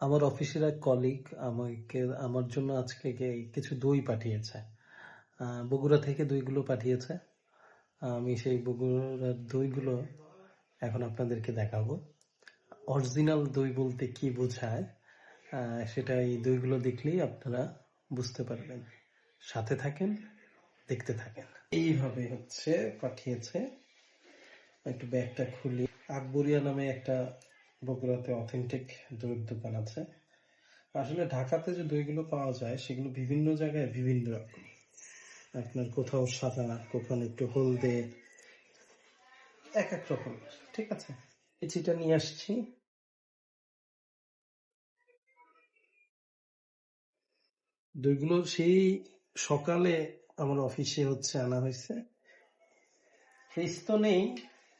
আমার অফিসের এক কলিগ আমাকে, আমার জন্য আজকে কিছু দই পাঠিয়েছে। বগুড়া থেকে দইগুলো পাঠিয়েছে। আমি সেই বগুড়ার দইগুলো এখন আপনাদেরকে দেখাবো। অরিজিনাল দই বলতে কি বোঝায় সেটা এই দইগুলো দেখলেই আপনারা বুঝতে পারবেন। সাথে থাকেন, দেখতে থাকেন। এইভাবে হচ্ছে পাঠিয়েছে। একটু ব্যাগটা খুলি। আকবরিয়া নামে একটা বগুড়াতে অথেন্টিক দইয়ের দোকান আছে। আসলে ঢাকাতে যে দইগুলো পাওয়া যায়, সেগুলো বিভিন্ন জায়গায় বিভিন্ন রকম। আপনার কোথাও সাদা, কোথাও একটু হলদে এক এক রকম। ঠিক আছে? চিটা নিয়ে আসছি। দইগুলো সেই সকালে আমার অফিসে হচ্ছে, আনা হয়েছে। ফ্রিজ তো নেই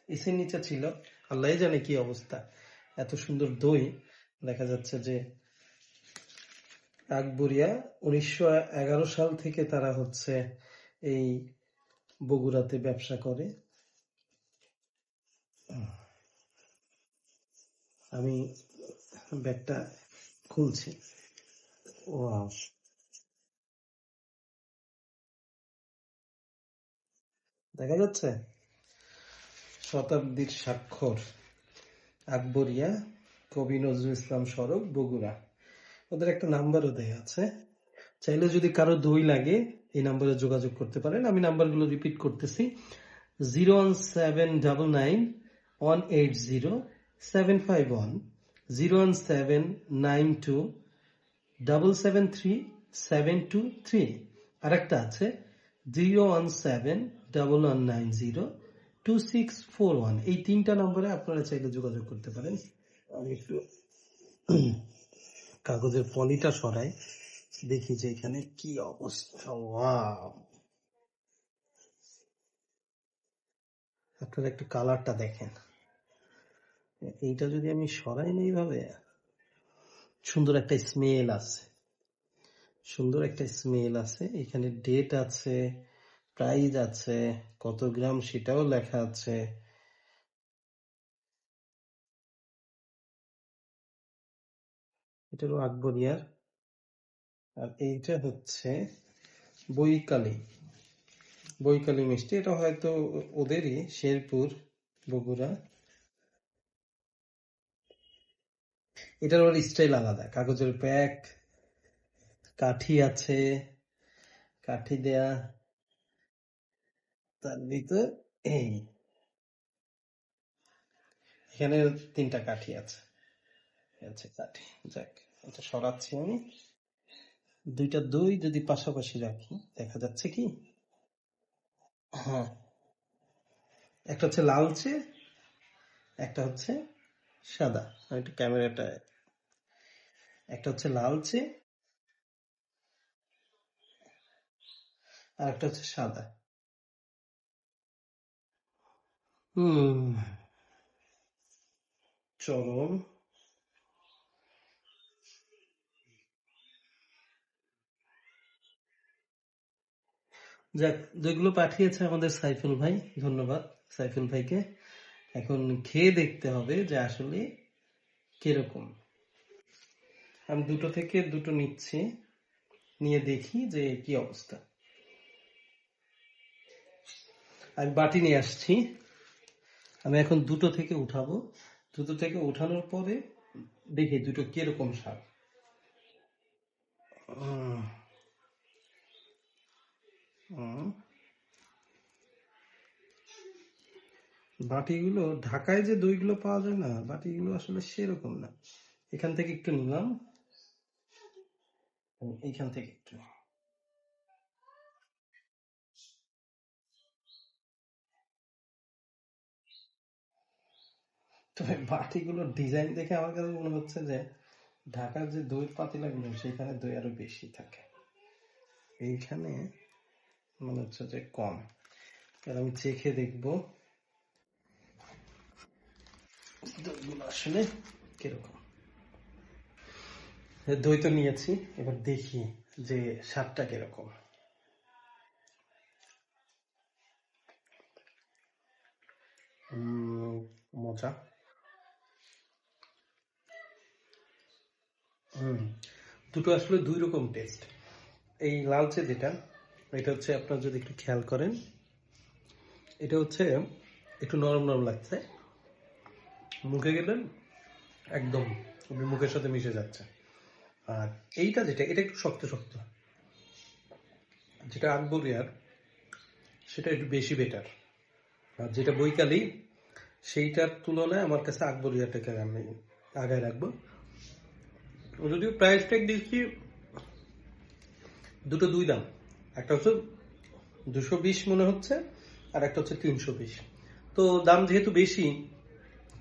এসির নিচে ছিল। আল্লাহ জানে কি অবস্থা। এত সুন্দর দই, দেখা যাচ্ছে যে আকবরিয়া উনিশশো এগারো সাল থেকে তারা হচ্ছে এই বগুড়াতে ব্যবসা করে। আমি ব্যাগটা খুলছি। ওয়াও। দেখা যাচ্ছে? শতাব্দীর স্বাক্ষর। আকবরিয়া, কবি নজরুল ইসলাম সড়ক, বগুড়া। ওদের একটা নাম্বারও দেয়া আছে। চাইলে যদি কারও দই লাগে, এই নাম্বারে যোগাযোগ করতে পারেন। আমি নাম্বারগুলো রিপিট করতেছি। Zero one seven double nine one eight zero seven five one zero one seven nine two double seven three seven two three আরেকটা আছে zero one seven double one nine zero two six four one এই তিনটা নম্বরে আপনারা চাইলে যোগাযোগ করতে পারেন। আমি একটু কাগজের পলিটা সরাই। দেখি যে এখানে কি অবস্থা। আপনারা একটু কালারটা দেখেন। এইটা যদি আমি সরাই না এইভাবে, সুন্দর একটা স্মেল আছে। সুন্দর একটা স্মেল আছে। এখানে ডেট আছে। প্রাইস আছে, কত গ্রাম সেটাও লেখা আছে। এটা হলো আকবরিয়ার। আর এইটা হচ্ছে বৈকালী। বৈকালী মিষ্টি, এটা হয়তো ওদেরই, শেরপুর, বগুড়া। এটার ওর স্টাইল আলাদা, কাগজের প্যাক, কাঠি আছে, কাঠি দেয়া। তার ভিতর এই। এখানে তিনটা কাঠি আছে। হচ্ছে কাঠি, যাক, এটা সরাচ্ছি আমি। দুইটা দই যদি পাশাপাশি রাখি, দেখা যাচ্ছে কি? হ্যাঁ। একটা হচ্ছে লালচে, একটা হচ্ছে সাদা। আমি একটু ক্যামেরাটা একটা হচ্ছে লালচে, আর একটা হচ্ছে সাদা। চরম যাক, যেগুলো পাঠিয়েছে আমাদের সাইফুল ভাই, ধন্যবাদ সাইফুল ভাইকে। এখন খেয়ে দেখতে হবে যে আসলে কীরকম। আমি দুটো থেকে দুটো নিচ্ছি, নিয়ে দেখি যে কি অবস্থা। আমি বাটি নিয়ে আসছি। আমি এখন দুটো থেকে উঠাবো। দুটো থেকে উঠানোর পরে দেখি দুটো কীরকম উম। বাটিগুলো ঢাকায় যে দইগুলো পাওয়া যায় না, বাটিগুলো আসলে সেরকম না। এখান থেকে একটু নিলাম। এখান থেকে একটু। তবে বাটিগুলোর ডিজাইন দেখে আমার কাছে মনে হচ্ছে যে ঢাকার যে দই পাতিলাগুলো, সেখানে দই আরও বেশি থাকে। এইখানে মনে হচ্ছে যে কম। এবার আমি চেখে দেখব দইগুলো আসলে কীরকম। দই তো নিয়েছি, এবার দেখি যে স্বাদটা কীরকম। মজা। দুটো আসলে দুই রকম টেস্ট এই লালচে যেটা, এটা হচ্ছে আপনার যদি একটু খেয়াল করেন, এটা হচ্ছে একটু নরম নরম লাগছে। মুখে গেলে একদম মুখের সাথে মিশে যাচ্ছে। আর এইটা যেটা, এটা একটু শক্ত শক্ত। যেটা আকবরিয়ার সেটা একটু বেশি বেটার আর যেটা বৈকালী সেইটার তুলনায় আমার কাছে আকবরিয়াটাকে আমি আগায় রাখব। যদিও প্রাইস ট্যাগ দিচ্ছি দুটো দুই দাম। একটা হচ্ছে দুশো বিশ মনে হচ্ছে, আর একটা হচ্ছে তিনশো বিশ। তো দাম যেহেতু বেশি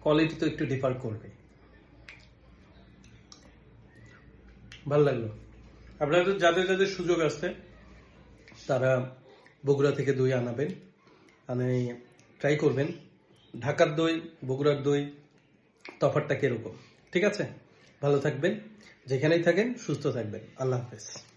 কোয়ালিটি তো একটু ডিফার করবে। ভালো লাগল। আপনাদের, যাদের যাদের সুযোগ আছে, তারা বগুড়া থেকে দই আনাবেন। আনে ট্রাই করবেন। ঢাকার দই, বগুড়ার দই তফাতটা কীরকম? ঠিক আছে? ভালো থাকবেন যেখানেই থাকেন সুস্থ থাকবেন। আল্লাহ হাফেজ।